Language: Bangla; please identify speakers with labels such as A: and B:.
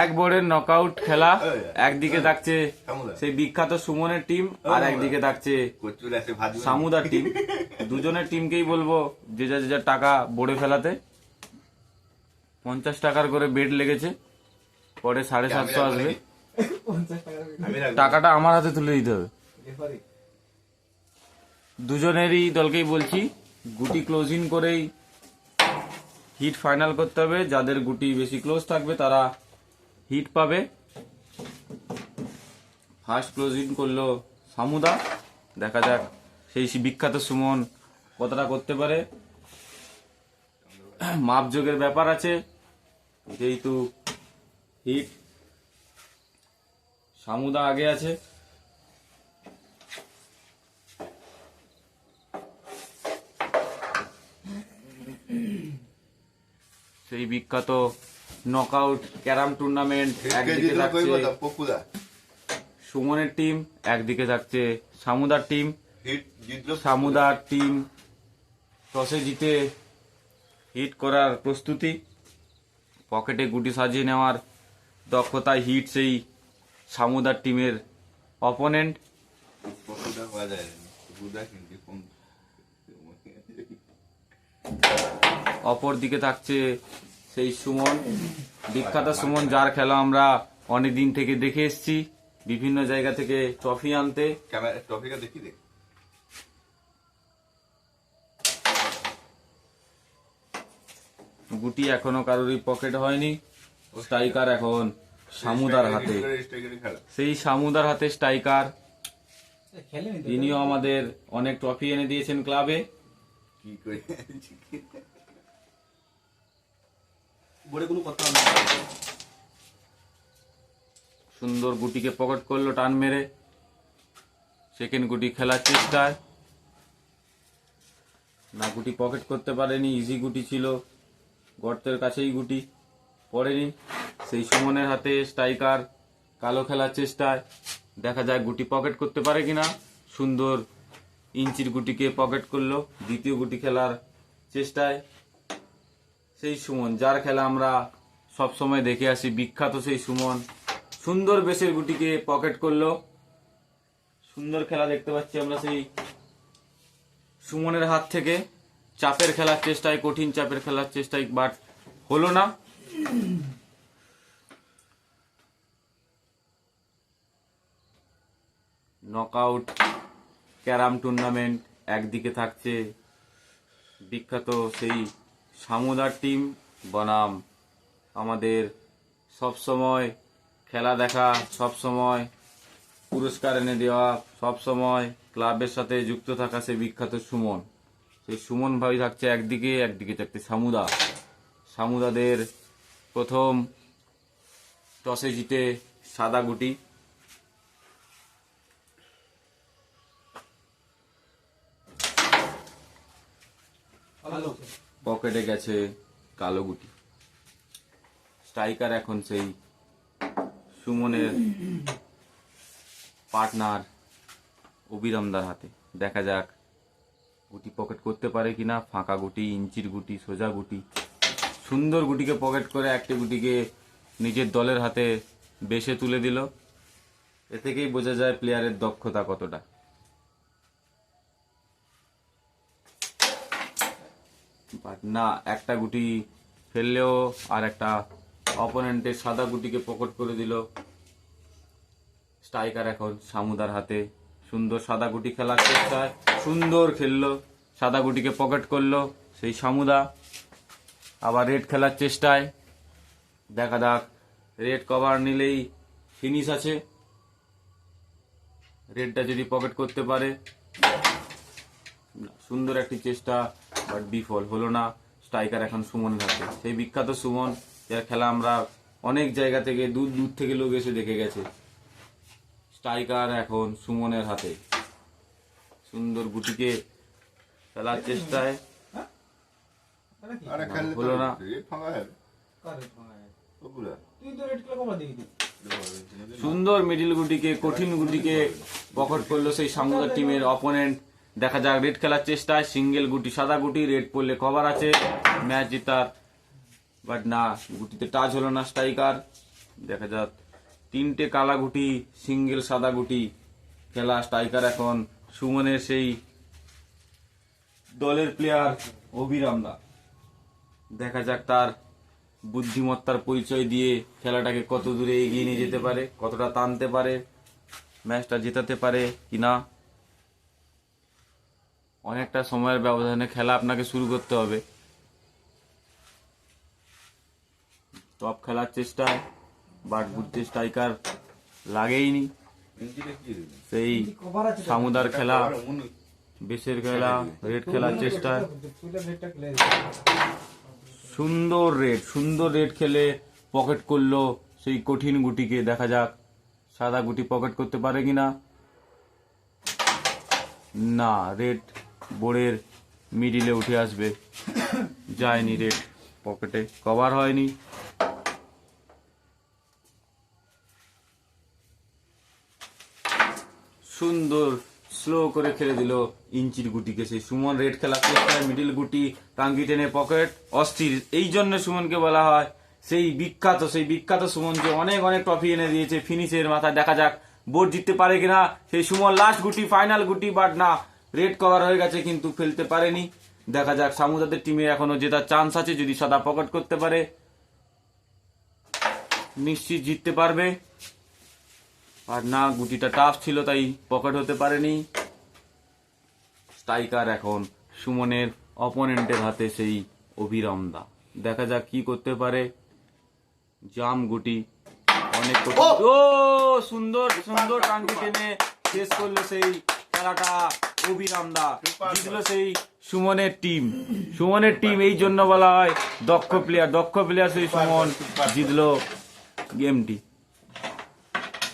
A: এক বোর্ডের নকআউট খেলা একদিকে থাকছে সেই বিখ্যাত সুমনের টিম আর একদিকে থাকছে সামুদার টিম দুজনের টিমকেই বলব যে যা যে যার টাকা বোর্ডে ফেলাতে। পঞ্চাশ টাকার করে বেড লেগেছে পরে সাড়ে সাতশো আসবে। টাকাটা আমার হাতে তুলে দিতে হবে। দুজনেরই দলকেই বলছি গুটি ক্লোজিং করেই হিট ফাইনাল করতে হবে। যাদের গুটি বেশি ক্লোজ থাকবে তারা হিট পাবে। ফার্স্ট ক্লোজিং করল সামুদা। দেখা যাক সেই বিখ্যাত সুমন কতটা করতে পারে। মাপযোগের ব্যাপার আছে। যেহেতু হিট, সামুদা আগে আছে। সেই বিখ্যাত নকআউট ক্যারাম টুর্নামেন্ট একদিকে থাকছে। সুমনের টিম একদিকে থাকছে সামুদার টিম সামুদার টিম টসে জিতে হিট করার প্রস্তুতি পকেটে গুটি সাজিয়ে নেওয়ার দক্ষতায় হিট সেই সামুদার টিমের অপোনেন্ট। অপর দিকে থাকছে সেই সুমন বিখ্যাত সুমন যার খেলা আমরা অনেক দিন থেকে দেখে এসেছি। বিভিন্ন জায়গা থেকে ট্রফি আনতে।
B: টপিকটা দেখি
A: গুটি এখনও কারোরই পকেট হয়নি। স্ট্রাইকার এখন সামুদার হাতে। সেই সামুদার হাতে স্ট্রাইকার। তিনিও আমাদের অনেক ট্রফি এনে দিয়েছেন ক্লাবে।
B: কি করে?
A: সুন্দর গুটিকে পকেট করল, টান মেরে। সেকেন্ড গুটি খেলার চেষ্টায়। না গুটি পকেট করতে পারেনি ইজি গুটি ছিল। গর্তের কাছেই গুটি পড়েনি। সেই সুমনের হাতে স্ট্রাইকার কালো খেলার চেষ্টায়। দেখা যায় গুটি পকেট করতে পারে কিনা। সুন্দর ইঞ্চির গুটিকে পকেট করল, দ্বিতীয় গুটি খেলার চেষ্টায়। সেই সুমন, যার খেলা আমরা সব সময় দেখে আসি, বিখ্যাত সেই সুমন। সুন্দর বেশের গুটিকে পকেট করল। সুন্দর খেলা দেখতে পাচ্ছি আমরা সেই সুমনের হাত থেকে। চাপের খেলার চেষ্টায়, কঠিন চাপের খেলার চেষ্টায়, বাট হলো না। নকআউট ক্যারাম টুর্নামেন্ট একদিকে থাকছে বিখ্যাত সেই সামুদার টিম, বনাম। আমাদের সব সময় খেলা দেখা সব সময় পুরস্কার এনে দেওয়া সব সময় ক্লাবের সাথে যুক্ত থাকা সে বিখ্যাত সুমন। সেই সুমন ভাই থাকছে একদিকে একদিকে থাকছে সামুদা। সামুদাদের প্রথম টসে জিতে সাদা গুটি। পকেটে গেছে কালো গুটি। স্ট্রাইকার এখন সেই সুমনের পার্টনার অবিরামদার হাতে। দেখা যাক গুটি পকেট করতে পারে কিনা। ফাঁকা গুটি, ইঞ্চির গুটি, সোজা গুটি। সুন্দর গুটিকে পকেট করে একটি গুটিকে নিজের দলের হাতে বেশে তুলে দিল। এ থেকেই বোঝা যায় প্লেয়ারের দক্ষতা কতটা বাট না, একটা গুটি ফেললেও আর একটা অপোনেন্টের সাদা গুটিকে পকেট করে দিল। স্ট্রাইকার এখন সামুদার হাতে। সুন্দর সাদা গুটি খেলার চেষ্টায় সুন্দর খেললো। সাদা গুটিকে পকেট করল সেই সামুদা। আবার রেড খেলার চেষ্টায়। দেখা যাক, রেড কভার নিলেই ফিনিশ আছে। রেডটা যদি পকেট করতে পারে, সুন্দর একটি চেষ্টা বাট বিফল হলো না। স্ট্রাইকার এখন সুমন হাতে সেই বিখ্যাত সুমন যার খেলা আমরা অনেক জায়গা থেকে দূর দূর থেকে লোক এসে দেখে গেছে। স্ট্রাইকার এখন সুমনের হাতে। সুন্দর গুটিকে খেলার চেষ্টায়। হলো না। সুন্দর মিডিল গুটিকে কঠিন গুটিকে পকেট করল সেই সামুদার টিমের অপোনেন্ট দেখা যাক, রেড খেলার চেষ্টায় সিঙ্গেল গুটি, সাদা গুটি, রেড পড়লে কভার আছে। ম্যাচ জেতার, বাট না, গুটিতে টাচ হলো না স্ট্রাইকার। দেখা যাক, তিনটে কালা গুটি, সিঙ্গেল সাদা গুটি, খেলা স্ট্রাইকার এখন সুমনের সেই দলের প্লেয়ার অভিরামদা দেখা যাক তার বুদ্ধিমত্তার পরিচয় দিয়ে খেলাটাকে কত দূরে এগিয়ে নিয়ে যেতে পারে, কতটা টানতে পারে, ম্যাচটা জেতাতে পারে কিনা। অনেকটা সময়ের ব্যবধানে খেলা আপনাকে শুরু করতে হবে। টপ খেলার চেষ্টায়, বাট বুঝতে স্ট্রাইকার লাগেইনি। সেই সামুদার খেলা বেশের খেলা, রেড খেলার
C: ক্লে
A: সুন্দর রেড সুন্দর রেড খেলে পকেট করল সেই কঠিন গুটিকে। দেখা যাক, সাদা গুটি পকেট করতে পারে কিনা। না, রেড বোর্ডের মিডিলে উঠে আসবে। যায়নি রেড পকেটে কভার হয়নি। সুন্দর স্লো করে খেলে দিল ইঞ্চির গুটিকে। সেই সুমন রেড খেলা মিডিল গুটি টাঙ্গি টেনে পকেট অস্থির। এই জন্য সুমনকে বলা হয়, সেই বিখ্যাত সেই বিখ্যাত সুমন যে অনেক অনেক ট্রফি এনে দিয়েছে ফিনিশের মাথায়। দেখা যাক বোর্ড জিততে পারে কিনা। সেই সুমন লাস্ট গুটি ফাইনাল গুটি বাট না রেড কভার হয়ে গেছে কিন্তু ফেলতে পারেনি। দেখা যাক সামুদাদের টিমে এখনও জেতার চান্স আছে যদি সাদা পকেট করতে পারে। নিশ্চিত জিততে পারবে। আর না গুটিটা টাফ ছিল তাই পকেট হতে পারেনি। স্ট্রাইকার এখন সুমনের অপোনেন্টের হাতে সেই অভিরামদা। দেখা যাক কি করতে পারে। জাম গুটি অনেক। ও! সুন্দর সুন্দর টাঙ্কি টেনে শেষ করল সেই খেলাটা। অভিরামদা জিতলো সেই সুমনের টিম সুমনের টিম এই জন্য বলা হয় দক্ষ প্লেয়ার দক্ষ প্লেয়ার সেই সুমন জিতলো গেমটি